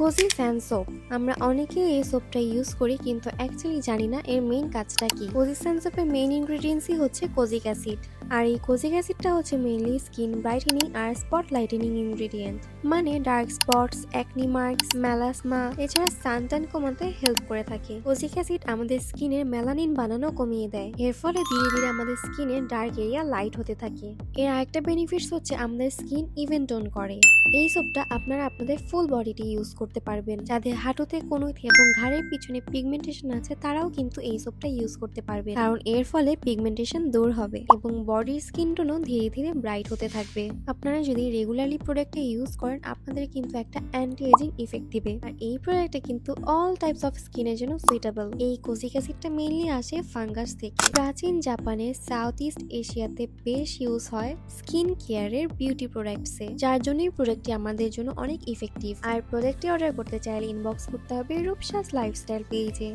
Cosy fan soap আমরা অনেকেই এই সোপটা ইউজ করি, কিন্তু অ্যাকচুয়ালি জানি না এর মেইন কাজটা কি। কোজি ফ্যান সোপের মেইন ইনগ্রেডিয়েন্টসই হচ্ছে কোজিক অ্যাসিড আর এই কোজিক অ্যাসিডটা হচ্ছে মেইনলি স্কিন ব্রাইটেনিং আর স্পট লাইটেনিং ইনগ্রেডিয়েন্ট মানে dark spots acne marks melasma এছাড়া সানটান কমাতে হেল্প করে থাকে। কোজিক অ্যাসিড আমাদের স্কিনের মেলানিন বানানো কমিয়ে দেয়। এর ফলে ধীরে ধীরে আমাদের স্কিনের ডার্ক এরিয়া লাইট হতে থাকে। এর আরেকটা বেনিফিটস হচ্ছে আমাদের স্কিন ইভেন টোন করে। এই সোপটা আপনারা আপনাদের ফুল বডিটি ইউজ করতে পারবেন। যাদের হাঁটুতে কনুইতে এবং ঘাড়ের পিছনে পিগমেন্টেশন আছে, তারাও কিন্তু এই সোপটা ইউজ করতে পারবে কারণ এর ফলে পিগমেন্টেশন দূর হবে এবং বডির স্কিন টোনও ধীরে ধীরে ব্রাইট হতে থাকবে। আপনারা যদি রেগুলারলি প্রোডাক্টটা ইউজ করেন, আপনাদের কিন্তু একটা অ্যান্টি এজিং ইফেক্ট দিবে। আর এই প্রোডাক্টটা কিন্তু অল টাইপস অফ স্কিনের জন্য সুইটেবল এই কোজিক অ্যাসিডটা মেইনলি আসে ফাঙ্গাস থেকে। প্রাচীন জাপানে সাউথ ইস্ট এশিয়াতে বেশ ইউজ হয় স্কিন কেয়ারের বিউটি প্রোডাক্টসে যার জন্য এই প্রোডাক্টটি আমাদের জন্য অনেক ইফেক্টিভ আর প্রোডাক্টটি অর্ডার করতে চাইলে ইনবক্স করতে হবে রূপসাস লাইফস্টাইল পেজে